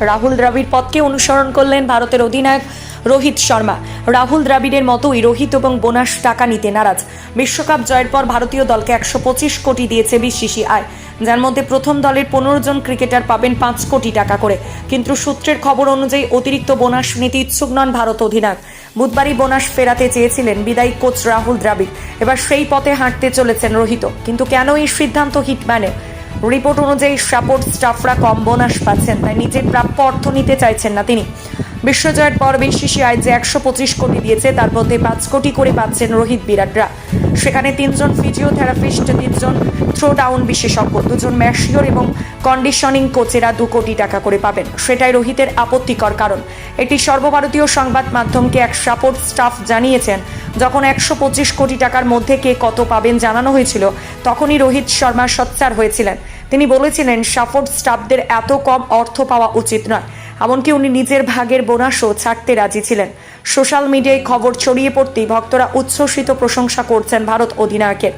রাহুল দ্রাবিড় পথকে অনুসরণ করলেন ভারতের অধিনায়ক রোহিত শর্মা। রাহুল দ্রাবিড়ের মতোই রোহিত এবং বোনাস টাকা নিতে নারাজ। বিশ্বকাপ জয়ের পর ভারতীয় দলকে একশো পঁচিশ কোটি দিয়েছে বিসিসিআই, যার মধ্যে প্রথম দলের পনেরো জন ক্রিকেটার পাবেন পাঁচ কোটি টাকা করে। কিন্তু সূত্রের খবর অনুযায়ী অতিরিক্ত বোনাস নিতে ইচ্ছুক নন ভারত অধিনায়ক। বুধবারই বোনাস ফেরাতে চেয়েছিলেন বিদায়ী কোচ রাহুল দ্রাবিড়। এবার সেই পথে হাঁটতে চলেছেন রোহিত। কিন্তু কেন এই সিদ্ধান্ত হিটম্যানের? রিপোর্ট অনুযায়ী সাপোর্ট স্টাফরা কম বোনাস পাচ্ছেন, তাই নিজের প্রাপ্য অর্থ নিতে চাইছেন না তিনি। বিশ্বজয়ের পর বিসিসিআই যে একশো পঁচিশ কোটি দিয়েছে, তার মধ্যে পাঁচ কোটি করে পাচ্ছেন রোহিত বিরাটরা। সেখানে তিনজন ফিজিওথেরাপিস্ট তিনজন থ্রো ডাউন বিশেষজ্ঞ, দুজন ম্যাশিওর এবং কন্ডিশনিং কোচেরা দু কোটি টাকা করে পাবেন। সেটাই রোহিতের আপত্তিকর কারণ। এটি সর্বভারতীয় সংবাদ মাধ্যমকে এক সাপোর্ট স্টাফ জানিয়েছেন, যখন একশো পঁচিশ কোটি টাকার মধ্যে কে কত পাবেন জানানো হয়েছিল, তখনই রোহিত শর্মা সোচ্চার হয়েছিলেন। তিনি বলেছিলেন, সাপোর্ট স্টাফদের এত কম অর্থ পাওয়া উচিত নয়। এমনকি উনি নিজের ভাগের বোনাসও ছাড়তে রাজি ছিলেন। সোশ্যাল মিডিয়ায় খবর ছড়িয়ে পড়তেই ভক্তরা উচ্ছ্বসিত প্রশংসা করছেন ভারত অধিনায়কের।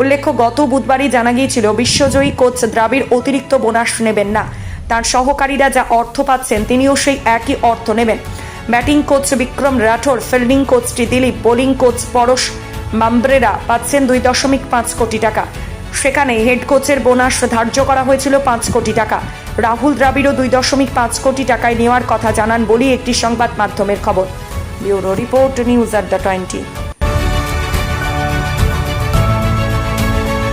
উল্লেখ্য, গত বুধবারই জানা গিয়েছিল, বিশ্বজয়ী কোচ দ্রাবিড় অতিরিক্ত বোনাস নেবেন না। তার সহকারীরা যা অর্থ পাচ্ছেন, তিনিও সেই একই অর্থ নেবেন। Batting coach Vikram Rathour, fielding কোচটি Dilip, bowling coach Paras মাম্ব্রেরা পাচ্ছেন দুই দশমিক পাঁচ কোটি টাকা। সেখানে হেড কোচের বোনাস ধার্য করা হয়েছিল পাঁচ কোটি টাকা। রাহুল দ্রাবিড়ও দুই দশমিক পাঁচ কোটি টাকায় নেওয়ার কথা জানান বলেই একটি সংবাদ মাধ্যমের খবর। Bureau report news at the twenty.